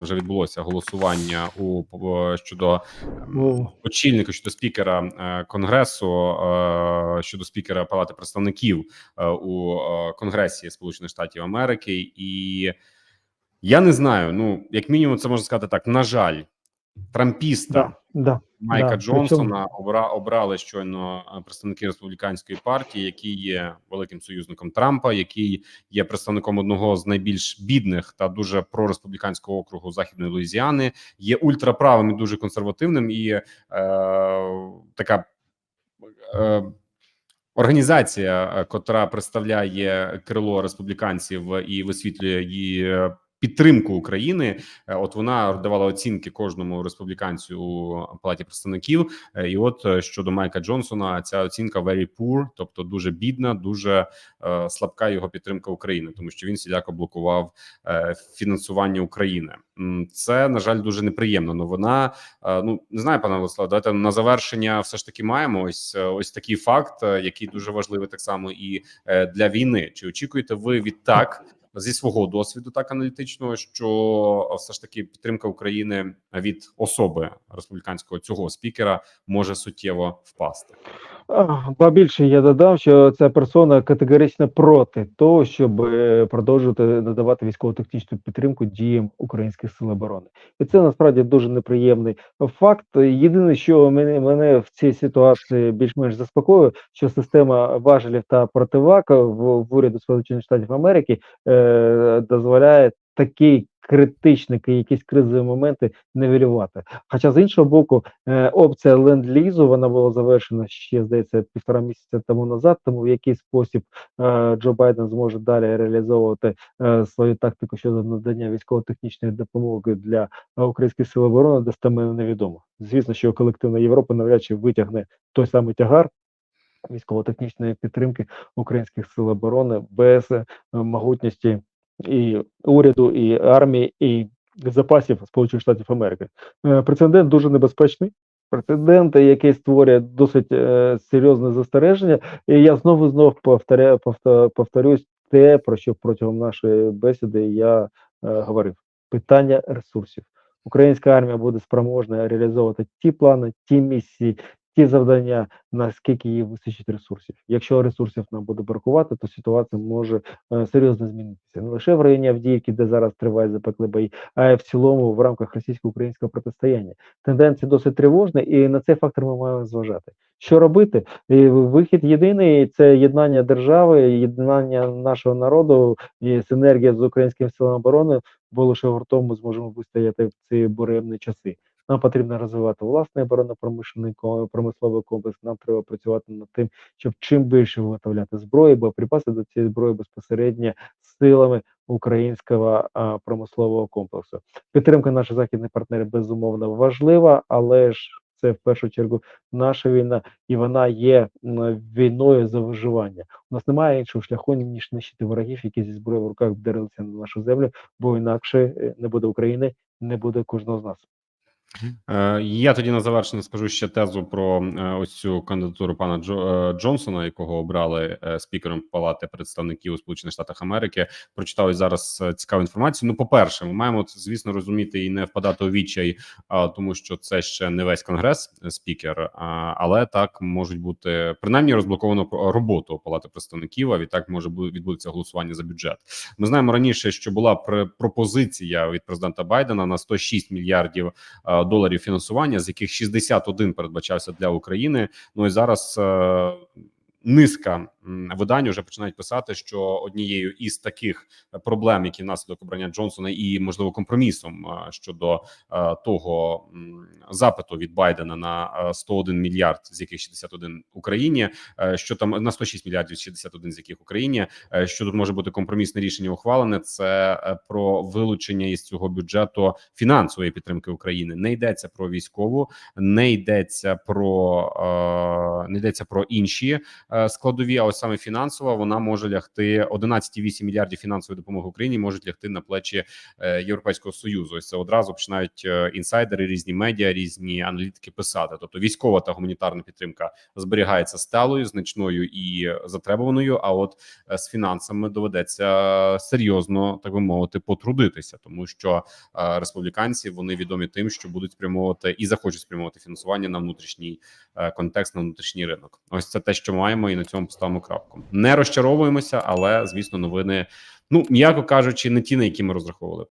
вже відбулося голосування у по- щодо ем, очільника щодо спікера е, конгресу е, щодо спікера Палати представників е, у е, Конгресі Сполучених Штатів Америки, і я не знаю. Ну як мінімум, це можна сказати так. На жаль, трампіста Да, да. Майка да, Джонсона обра, обрали щойно е, представники республіканської партії, який є великим союзником Трампа, який є представником одного з найбільш бідних та дуже прореспубліканського округу Західної Луїзіани, є ультраправим і дуже консервативним, і е, така е, організація, е, котра представляє крило республіканців і висвітлює її. Підтримку України, Е, от вона давала оцінки кожному республіканцю у палаті представників. Е, І от е, щодо Майка Джонсона, ця оцінка very poor, тобто дуже бідна, дуже е, слабка його підтримка України, тому що він всіляко блокував е, фінансування України. Це на жаль дуже неприємна новина. Е, Ну не знаю, пане Владислав, давайте на завершення все ж таки маємо ось ось такий факт, який дуже важливий так само і для війни. Чи очікуєте ви відтак? Зі свого досвіду, так аналітичного, що все ж таки підтримка України від особи республіканського цього спікера може суттєво впасти. Ба більше я додав, що ця персона категорично проти того, щоб е, продовжувати надавати військово-технічну підтримку діям українських сил оборони, і це насправді дуже неприємний факт. Єдине, що мене мене в цій ситуації більш-менш заспокоює, що система важелів та противаг в, в уряду Сполучених Штатів Америки е, дозволяє такий критичний, якісь кризові моменти нивелювати. Хоча з іншого боку, е, опція ленд-лізу вона була завершена ще здається півтора місяця тому назад. Тому в який спосіб е, Джо Байден зможе далі реалізовувати е, свою тактику щодо надання військово-технічної допомоги для українських сил оборони, достеменно невідомо. Звісно, що колективна Європа навряд чи витягне той самий тягар. Військово-технічної підтримки українських сил оборони без могутності і уряду, і армії, і запасів Сполучених Штатів Америки. Е, Прецедент дуже небезпечний. Прецедент, який створює досить е, серйозне застереження, і я знову знову повторяю, повто- повторюсь те, про що протягом нашої бесіди я е, говорив: питання ресурсів. Українська армія буде спроможна реалізовувати ті плани, ті місії, ті завдання, наскільки їй вистачить ресурсів. Якщо ресурсів нам буде бракувати, то ситуація може е, серйозно змінитися не лише в районі Авдіївки, де зараз тривають запекли бої, а й в цілому в рамках російсько-українського протистояння. Тенденція досить тривожна, і на цей фактор ми маємо зважати. Що робити? І вихід єдиний це єднання держави, єднання нашого народу і синергія з українськими силами оборони, бо лише гуртом ми зможемо вистояти в ці буремні часи. Нам потрібно розвивати власний оборонно-промишлений промисловий комплекс. Нам треба працювати над тим, щоб чим більше виготовляти зброї, боєприпаси до цієї зброї безпосередньо силами українського а, промислового комплексу. Підтримка наших західних партнерів безумовно важлива, але ж це в першу чергу наша війна, і вона є війною за виживання. У нас немає іншого шляху ніж нищити ворогів, які зі зброєю в руках вдарилися на нашу землю, бо інакше е, не буде України, не буде кожного з нас. Е, Я тоді на завершення скажу ще тезу про е, ось цю кандидатуру пана Джо, е, Джонсона, якого обрали спікером Палати представників у Сполучених Штатах Америки. Прочитав зараз цікаву інформацію. Ну, по перше, ми маємо звісно розуміти і не впадати у відчай, тому що це ще не весь конгрес спікер, але так можуть бути принаймні розблоковано роботу Палати представників. А відтак може бу- відбудеться голосування за бюджет. Ми знаємо раніше, що була пр- пропозиція від президента Байдена на 106 мільярдів доларів фінансування, з яких 61 передбачався для України. Ну і зараз е, низка видань вже починають писати, що однією із таких проблем, які внаслідок обрання Джонсона, і можливо компромісом щодо того запиту від Байдена на е, 101 мільярд, з яких 61 Україні, е, що там на 106 мільярдів, 61 з яких Україні, е, що тут може бути компромісне рішення ухвалене. Це е, про вилучення із цього бюджету фінансової підтримки України. Не йдеться про військову, не йдеться про не йдеться про інші складові. А ось саме фінансова, вона може лягти 11,8 мільярдів фінансової допомоги Україні можуть лягти на плечі е, Європейського союзу. Ось це одразу починають е, інсайдери, різні медіа, різні аналітики писати. Тобто військова та гуманітарна підтримка зберігається сталою, значною і затребуваною. А от е, з фінансами доведеться серйозно, так би мовити, потрудитися, тому що республіканці вони відомі тим, що будуть спрямовувати і захочуть спрямовувати фінансування на внутрішній контекст, на внутрішній ринок. Ось це те, що маємо, і на цьому поставимо крапку. Не розчаровуємося, але звісно, новини. Ну, м'яко кажучи, не ті, на які ми розраховували.